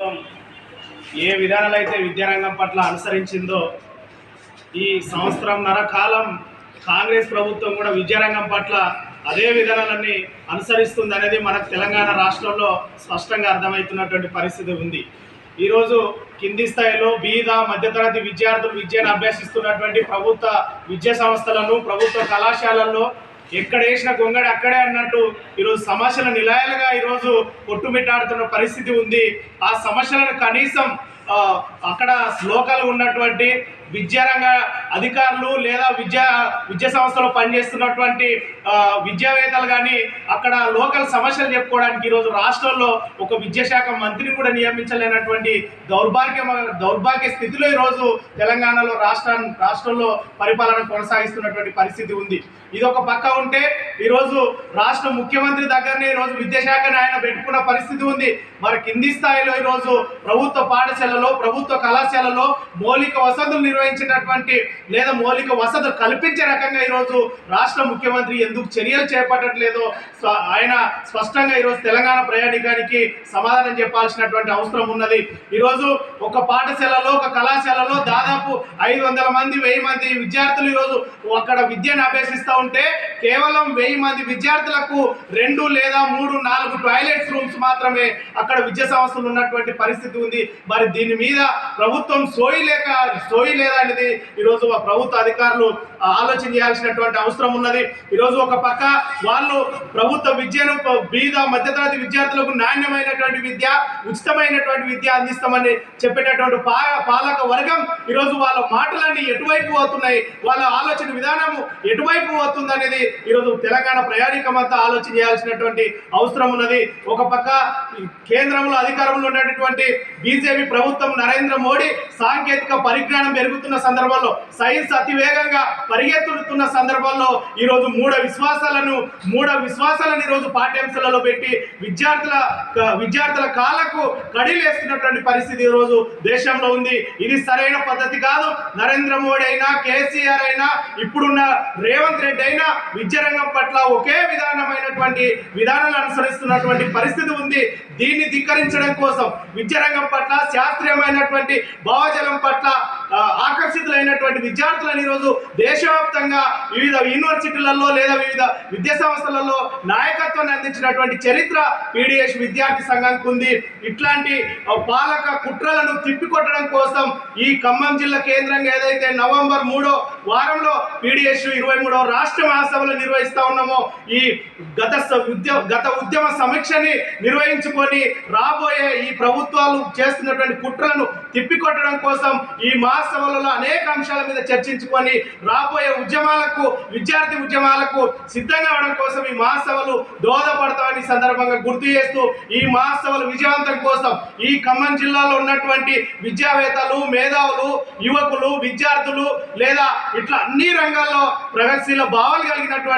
ఏ విధానాలు అయితే విద్యారంగం పట్ల అనుసరించిందో ఈ సంవత్సరంన్నర కాలం కాంగ్రెస్ ప్రభుత్వం కూడా విద్యారంగం పట్ల అదే విధానాలన్నీ అనుసరిస్తుంది అనేది మనకు తెలంగాణ రాష్ట్రంలో స్పష్టంగా అర్థమవుతున్నటువంటి పరిస్థితి ఉంది. ఈరోజు కింది స్థాయిలో బీద మధ్యతరగతి విద్యార్థులు విద్యను అభ్యసిస్తున్నటువంటి ప్రభుత్వ విద్యా సంస్థలను ప్రభుత్వ కళాశాలల్లో ఎక్కడ వేసిన గొంగడి అక్కడే అన్నట్టు ఈరోజు సమస్యల నిలయాలుగా ఈరోజు కొట్టుమిట్టాడుతున్న పరిస్థితి ఉంది. ఆ సమస్యలను కనీసం అక్కడ శ్లోకాలు ఉన్నటువంటి విద్యారంగ అధికారులు లేదా విద్యా విద్యా సంస్థలో పనిచేస్తున్నటువంటి విద్యావేత్తలు కానీ అక్కడ లోకల్ సమస్యలు చెప్పుకోవడానికి ఈరోజు రాష్ట్రంలో ఒక విద్యాశాఖ మంత్రిని కూడా నియమించలేనటువంటి దౌర్భాగ్య దౌర్భాగ్య స్థితిలో ఈరోజు తెలంగాణలో రాష్ట్ర రాష్ట్రంలో పరిపాలన కొనసాగిస్తున్నటువంటి పరిస్థితి ఉంది. ఇది ఒక పక్క ఉంటే ఈరోజు రాష్ట్ర ముఖ్యమంత్రి దగ్గరనే ఈరోజు విద్యాశాఖను ఆయన పెట్టుకున్న పరిస్థితి ఉంది. మరి కింది స్థాయిలో ఈరోజు ప్రభుత్వ పాఠశాలలో ప్రభుత్వ కళాశాలలో మౌలిక వసతులు నిర్వహించినటువంటి లేదా మౌలిక వసతులు కల్పించే రకంగా ఈరోజు రాష్ట్ర ముఖ్యమంత్రి ఎందుకు చర్యలు చేపట్టట్లేదో ఆయన స్పష్టంగా ఈరోజు తెలంగాణ ప్రయాణికానికి సమాధానం చెప్పాల్సినటువంటి అవసరం ఉన్నది. ఈరోజు ఒక పాఠశాలలో ఒక కళాశాలలో దాదాపు ఐదు వందల మంది వెయ్యి మంది విద్యార్థులు ఈరోజు అక్కడ విద్యను అభ్యసిస్తూ ఉంటే కేవలం వెయ్యి మంది విద్యార్థులకు రెండు లేదా మూడు నాలుగు టాయిలెట్స్ రూమ్స్ మాత్రమే అక్కడ విద్యా సంస్థలు ఉన్నటువంటి పరిస్థితి ఉంది. మరి దీని మీద ప్రభుత్వం సోయి లేక సోయి లేదా అనేది ఈరోజు ప్రభుత్వ అధికారులు ఆలోచన చేయాల్సినటువంటి అవసరం ఉన్నది. ఈరోజు ఒక పక్క వాళ్ళు ప్రభుత్వ విద్యను బీద మధ్యతరగతి విద్యార్థులకు నాణ్యమైనటువంటి విద్య ఉచితమైనటువంటి విద్య అందిస్తామని చెప్పేటటువంటి పాలక వర్గం ఈరోజు వాళ్ళ మాటలన్నీ ఎటువైపు అవుతున్నాయి వాళ్ళ ఆలోచన విధానము ఎటువైపు అవుతుంది అనేది ఈరోజు తెలంగాణ ప్రయాణికం అంతా ఆలోచన చేయాల్సినటువంటి అవసరం ఉన్నది. ఒక పక్క కేంద్రంలో అధికారంలో ఉన్నటువంటి బీజేపీ ప్రభుత్వం నరేంద్ర మోడీ సాంకేతిక పరిజ్ఞానం పెరుగుతున్న సందర్భంలో సైన్స్ అతివేగంగా పరిగెత్తుతున్న సందర్భంలో ఈరోజు మూఢ విశ్వాసాలను మూఢ విశ్వాసాలను ఈరోజు పాఠ్యాంశాలలో పెట్టి విద్యార్థుల విద్యార్థుల కాలకు కడిలేస్తున్నటువంటి పరిస్థితి ఈరోజు దేశంలో ఉంది. ఇది సరైన పద్ధతి కాదు. నరేంద్ర మోడీ అయినా కేసీఆర్ అయినా ఇప్పుడున్న రేవంత్ రెడ్డి అయినా విద్యారంగం పట్ల ఒకే విధానమైనటువంటి విధానాలు అనుసరిస్తున్నటువంటి పరిస్థితి ఉంది. దీన్ని ధిక్కరించడం కోసం విద్యారంగం పట్ల శాస్త్రీయమైనటువంటి భావజలం పట్ల ఆ, విద్యార్థులను ఈరోజు దేశవ్యాప్తంగా వివిధ యూనివర్సిటీలలో లేదా వివిధ విద్యా సంస్థలలో నాయకత్వాన్ని అందించినటువంటి చరిత్ర పీడిఎస్ విద్యార్థి సంఘానికి ఉంది. ఇట్లాంటి పాలక కుట్రలను తిప్పికొట్టడం కోసం ఈ ఖమ్మం జిల్లా కేంద్రంగా ఏదైతే నవంబర్ మూడో వారంలో పీడిఎస్ ఇరవై మూడో రాష్ట్ర మహాసభలు నిర్వహిస్తా ఉన్నామో ఈ గత ఉద్య గత ఉద్యమ సమీక్షని నిర్వహించుకొని రాబోయే ఈ ప్రభుత్వాలు చేస్తున్నటువంటి కుట్రలను తిప్పికొట్టడం కోసం ఈ మహాసభలలో అనేక అంశాల మీద చర్చించుకొని రాబోయే ఉద్యమాలకు విద్యార్థి ఉద్యమాలకు సిద్ధంగా అవడం కోసం ఈ మహాసభలు దోహదపడతామని సందర్భంగా గుర్తు చేస్తూ ఈ మహాసభలు విజయవంతం కోసం ఈ ఖమ్మం జిల్లాలో ఉన్నటువంటి విద్యావేత్తలు మేధావులు యువకులు విద్యార్థులు లేదా ఇట్లా అన్ని రంగాల్లో ప్రగతిశీల భావాలు కలిగినటువంటి